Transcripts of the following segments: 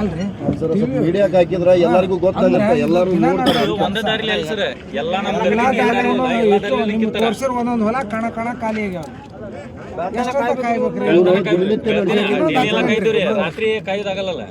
ಅಲ್ರಿ ಮೀಡಿಯಾಕ್ ಹಾಕಿದ್ರ ಎಲ್ಲರಿಗೂ ಗೊತ್ತಾಗುತ್ತೆ ಎಲ್ಲರೂ ನೋಡ್ತಾರೆ ಒಂದೇ ದಾರಿಲಿ ಅಲ್ಲ ಸರ್ ಎಲ್ಲ ನಮ್ಮ ಒಂದೊಂದು ತೋರ್ಸಿರ್ ಹೊಲ ಕಣ ಕಣ ಖಾಲಿ ಆಗ್ಯಾವ ಎಷ್ಟೊತ್ತ ಕಾಯ್ಬೇಕ್ರಿ ರಾತ್ರಿ ಕಾಯ್ದಾಗಲ್ಲ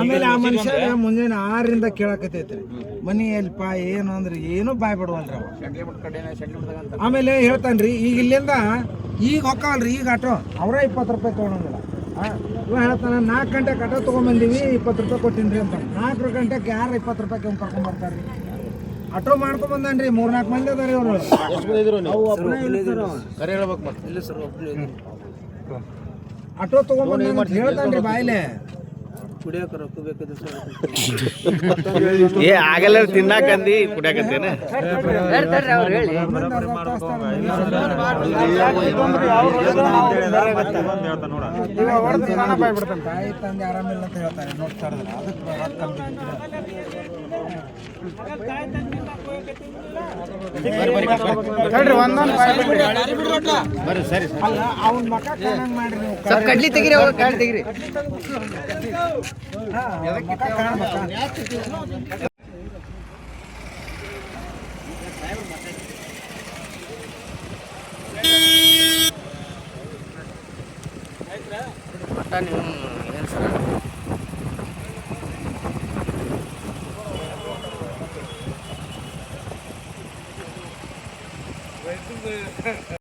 ಆಮೇಲೆ ಆ ಮನುಷ್ಯ ಮುಂಜಾನೆ ಆರರಿಂದ ಕೇಳಕತ್ತೈತ್ರಿ. ಮನಿ ಎಲ್ಪ ಏನು ಅಂದ್ರೆ ಏನು ಬಾಯ್ ಬಿಡವಲ್ರಿ ಅವ ಆಮೇಲೆ ಹೇಳ್ತಾನ್ರಿ ಈಗ ಇಲ್ಲಿಂದ ಈಗ ಹೊಕ್ಕವಲ್ರಿ ಈಗ ಆಟೋ. ಅವರೇ ಇಪ್ಪತ್ತು ರೂಪಾಯಿ ತೊಗೊಂಡಿಲ್ಲ ಇವ ಹೇಳ್ತಾನೆ ನಾಲ್ಕು ಗಂಟೆಗೆ ಆಟೋ ತೊಗೊಂಬಂದೀವಿ ಇಪ್ಪತ್ತು ರೂಪಾಯಿ ಕೊಟ್ಟಿನ್ರಿ ಅಂತ. ನಾಲ್ಕು ಗಂಟೆಗೆ ಯಾರು ಇಪ್ಪತ್ತು ರೂಪಾಯಿ ಅವ್ನು ಕರ್ಕೊಂಡ್ಬರ್ತಾರೆ ಆಟೋ ಮಾಡ್ಕೊಂಡ್ ಮೂರ್ ನಾಲ್ಕು ಮಂದಿ ಅದಾರಿ ಅವರು. ಆಟೋ ತಗೊಂಡ್ಬಂದ ಹೇಳ್ತಾನ್ರಿ ಬಾಯ್ಲೆ. ಏ ಆಗಲ್ಲ ತಿನ್ನಾಕಂದಿ ಕುಡಿಯಾಕತ್ತೇನ ತಾಯಿ ತಂದೆ ಆರಾಮಿಲ್ಲ ಅಂತ ಹೇಳ್ತಾರೆ ನೋಡ್ತಾ ಅದಕ್ಕೆ ಕಡ್ಲಿ ತೆಗಿರಿ ಅವ್ರ ಕಡ್ಲಿ ತೆಗಿರಿ. ನೀವು 对是不是